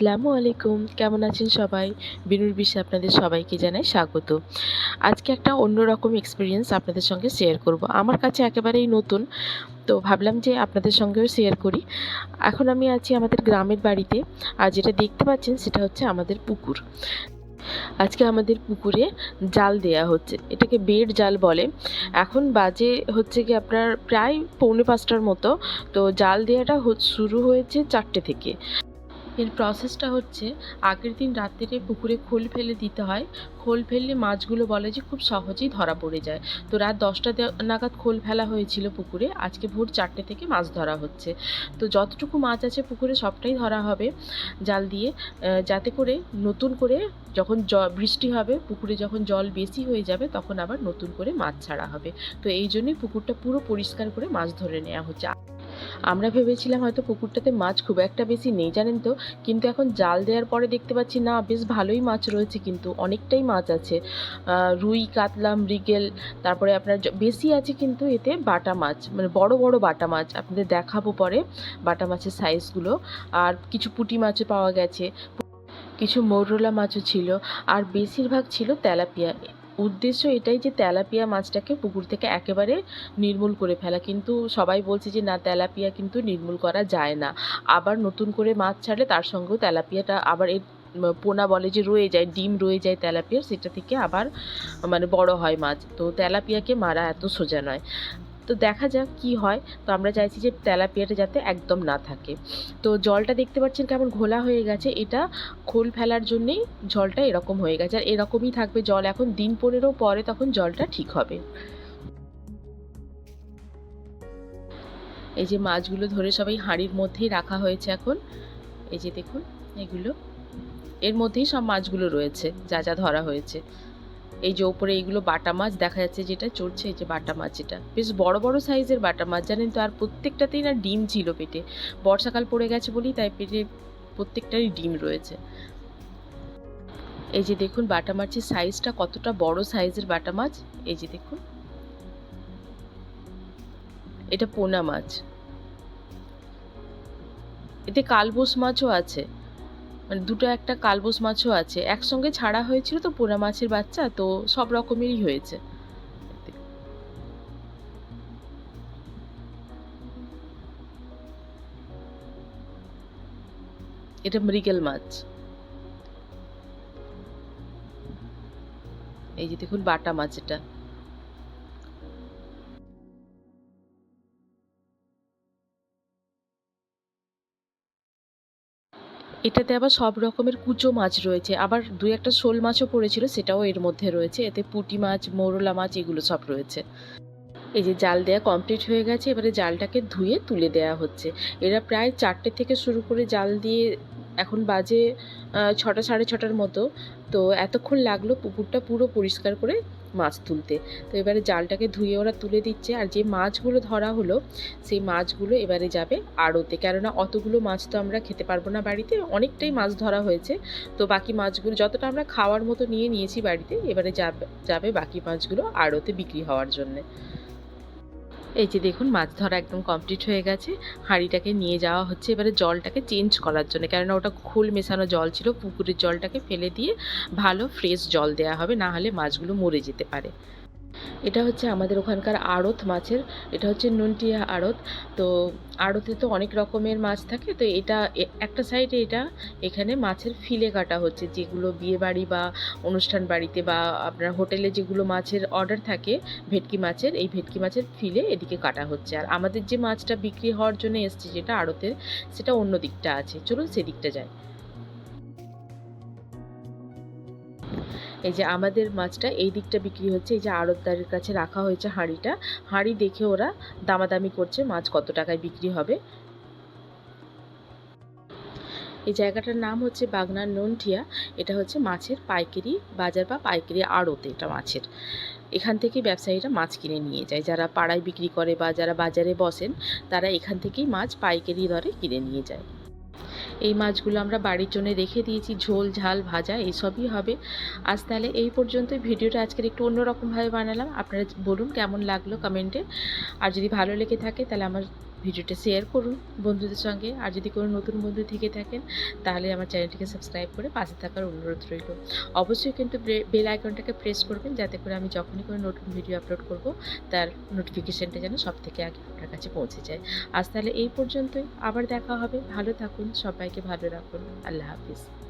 আসসালামু আলাইকুম। কেমন আছেন সবাই? বিনুর বিশ্বে আপনাদের সবাইকে জানাই স্বাগত। আজকে একটা অন্যরকম এক্সপিরিয়েন্স আপনাদের সঙ্গে শেয়ার করব। আমার কাছে একেবারেই নতুন, তো ভাবলাম যে আপনাদের সঙ্গেও শেয়ার করি। এখন আমি আছি আমাদের গ্রামের বাড়িতে, আর যেটা দেখতে পাচ্ছেন সেটা হচ্ছে আমাদের পুকুর। আজকে আমাদের পুকুরে জাল দেয়া হচ্ছে। এটাকে বেড জাল বলে। এখন বাজে হচ্ছে কি আপনার প্রায় পৌনে পাঁচটার মতো। তো জাল দেওয়াটা শুরু হয়েছে চারটে থেকে। এর প্রসেসটা হচ্ছে আগের দিন রাত্রিরে পুকুরে খোল ফেলে দিতে হয়। খোল ফেললে মাছগুলো বলে যে খুব সহজেই ধরা পড়ে যায়। তো রাত দশটা নাগাদ খোল ফেলা হয়েছিল পুকুরে। আজকে ভোর চারটে থেকে মাছ ধরা হচ্ছে। তো যতটুকু মাছ আছে পুকুরে সবটাই ধরা হবে জাল দিয়ে। যাতে করে নতুন করে যখন জ বৃষ্টি হবে, পুকুরে যখন জল বেশি হয়ে যাবে তখন আবার নতুন করে মাছ ছাড়া হবে। তো এই জন্যই পুকুরটা পুরো পরিষ্কার করে মাছ ধরে নেওয়া হচ্ছে। আমরা ভেবেছিলাম হয়তো পুকুরটাতে মাছ খুব একটা বেশি নেই, জানেন তো? কিন্তু এখন জাল দেওয়ার পরে দেখতে পাচ্ছি, না, বেশ ভালোই মাছ রয়েছে কিন্তু অনেকটাই মাছ আছে। রুই, কাতলা, মৃগেল, তারপরে আপনার বেশি আছে কিন্তু এতে বাটা মাছ মানে বড় বড় বাটা মাছ। আপনাদের দেখাবো পরে বাটা মাছের সাইজগুলো আর কিছু পুঁটি মাছও পাওয়া গেছে, কিছু মৌরলা মাছও ছিল, আর বেশিরভাগ ছিল তেলাপিয়া। উদ্দেশ্য এটাই যে তেলাপিয়া মাছটাকে পুকুর থেকে একেবারে নির্মূল করে ফেলা। কিন্তু সবাই বলছে যে, না, তেলাপিয়া কিন্তু নির্মূল করা যায় না। আবার নতুন করে মাছ ছাড়লে তার সঙ্গেও তেলাপিয়াটা আবার এর পোনা বলে যে রয়ে যায়, ডিম রয়ে যায় তেলাপিয়ার, সেটা থেকে আবার মানে বড় হয় মাছ। তো তেলাপিয়াকে মারা এত সোজা নয়। তো দেখা যাক কি হয়। তো আমরা চাইছি যে তেলাপিয়াটা যাতে একদম না থাকে। তো জলটা দেখতে পাচ্ছেন কেমন ঘোলা হয়ে গেছে। এটা খোল ফেলার জন্যেই জলটা এরকম হয়ে গেছে। আর এরকমই থাকবে জল এখন দিন পনেরো পরে তখন জলটা ঠিক হবে। এই যে মাছগুলো ধরে সবাই হাঁড়ির মধ্যেই রাখা হয়েছে এখন। এই যে দেখুন, এগুলো। এর মধ্যেই সব মাছগুলো রয়েছে, যা যা ধরা হয়েছে। এই যে ওপরে এইগুলো বাটা মাছ, দেখা যাচ্ছে যেটা চড়ছে, এই যে বাটা মাছ এটা। বেশ বড় বড় সাইজের বাটা মাছ, জানেন তো? আর প্রত্যেকটাতেই না ডিম ছিল পেটে। বর্ষাকাল পড়ে গেছে বলেই তাই পেটে প্রত্যেকটারই ডিম রয়েছে। এই যে দেখুন বাটা মাছের সাইজটা কতটা বড় সাইজের বাটা মাছ। এই যে দেখুন। এটা পোনা মাছ। এতে কালবোস মাছও আছে। মানে দুটো একটা কালবোস মাছও আছে। একসঙ্গে ছাড়া হয়েছিল তো পোনা মাছের বাচ্চা, তো সব রকমেরই হয়েছে। এটা মৃগেল মাছ। এই যে দেখুন বাটা মাছ এটা। এটাতে আবার সব রকমের কুচো মাছ রয়েছে। আবার দু একটা শোল মাছও পড়েছিল, সেটাও এর মধ্যে রয়েছে। এতে পুঁটি মাছ, মৌরলা মাছ এগুলো সব রয়েছে। এই যে জাল দেয়া কমপ্লিট হয়ে গেছে, এবারে জালটাকে ধুয়ে তুলে দেয়া হচ্ছে। এরা প্রায় চারটে থেকে শুরু করে জাল দিয়ে এখন বাজে ছটা, সাড়ে ছটার মতো। তো এতক্ষণ লাগল পুকুরটা পুরো পরিষ্কার করে মাছ তুলতে। তো এবারে জালটাকে ধুয়ে ওরা তুলে দিচ্ছে। আর যে মাছগুলো ধরা হলো, সেই মাছগুলো এবারে যাবে আড়তে। কেননা অতগুলো মাছ তো আমরা খেতে পারব না বাড়িতে, অনেকটাই মাছ ধরা হয়েছে। তো বাকি মাছগুলো যতটা আমরা খাওয়ার মতো নিয়ে নিয়েছি বাড়িতে, এবারে যাবে যাবে বাকি মাছগুলো আড়তে বিক্রি হওয়ার জন্যে। এই যে দেখুন, মাছ ধরা একদম কমপ্লিট হয়ে গেছে। হাঁড়িটাকে নিয়ে যাওয়া হচ্ছে। এবারে জলটাকে চেঞ্জ করার জন্য, কেননা ওটা খোল মেশানো জল ছিল, পুকুরের জলটাকে ফেলে দিয়ে ভালো ফ্রেশ জল দেওয়া হবে, না হলে মাছগুলো মরে যেতে পারে। এটা হচ্ছে আমাদের ওখানকার আড়ত মাছের, এটা হচ্ছে নুনটিয়া আড়ত। তো আড়তে তো অনেক রকমের মাছ থাকে, তো এটা একটা সাইডে এটা এখানে মাছের ফিলে কাটা হচ্ছে, যেগুলো বিয়ে বাড়ি বা অনুষ্ঠান বাড়িতে বা আপনার হোটেলে যেগুলো মাছের অর্ডার থাকে, ভেটকি মাছের, এই ভেটকি মাছের ফিলে এদিকে কাটা হচ্ছে। আর আমাদের যে মাছটা বিক্রি হওয়ার জন্য এসছে যেটা আড়তের, সেটা অন্য দিকটা আছে। চলুন সেদিকটা যাই। এই যে আমাদের মাছটা, এই দিকটা বিক্রি হচ্ছে, এই যে আড়তদারের কাছে রাখা হয়েছে হাঁড়িটা। হাঁড়ি দেখে ওরা দামাদামি করছে, মাছ কত টাকায় বিক্রি হবে। এই জায়গাটার নাম হচ্ছে বাগনার ননঠিয়া। এটা হচ্ছে মাছের পাইকারি বাজার বা পাইকারি আড়ত এটা মাছের। এখান থেকে ব্যবসায়ীরা মাছ কিনে নিয়ে যায়। যারা পাড়ায় বিক্রি করে বা যারা বাজারে বসেন, তারা এখান থেকেই মাছ পাইকারি দরে কিনে নিয়ে যায়। এই মাছগুলো আমরা বাড়ির জন্য রেখে দিয়েছি, ঝোল, ঝাল, ভাজা, এসবই হবে। আজ তাহলে এই পর্যন্ত ভিডিওটা আজকের একটু অন্যরকমভাবে বানালাম। আপনারা বলুন কেমন লাগল কমেন্টে আর যদি ভালো লেগে থাকে তাহলে আমার ভিডিওটা শেয়ার করুন বন্ধুদের সঙ্গে। আর যদি কোনো নতুন বন্ধু থেকে থাকেন, তাহলে আমার চ্যানেলটিকে সাবস্ক্রাইব করে পাশে থাকার অনুরোধ রইল। অবশ্যই কিন্তু বেল আইকনটাকে প্রেস করবেন যাতে করে আমি যখনই কোনো নতুন ভিডিও আপলোড করব, তার নোটিফিকেশানটা যেন সব থেকে আগে আপনার কাছে পৌঁছে যায়। আজ তাহলে এই পর্যন্তই। আবার দেখা হবে। ভালো থাকুন। সবাইকে ভালো রাখুন। আল্লাহ হাফিজ।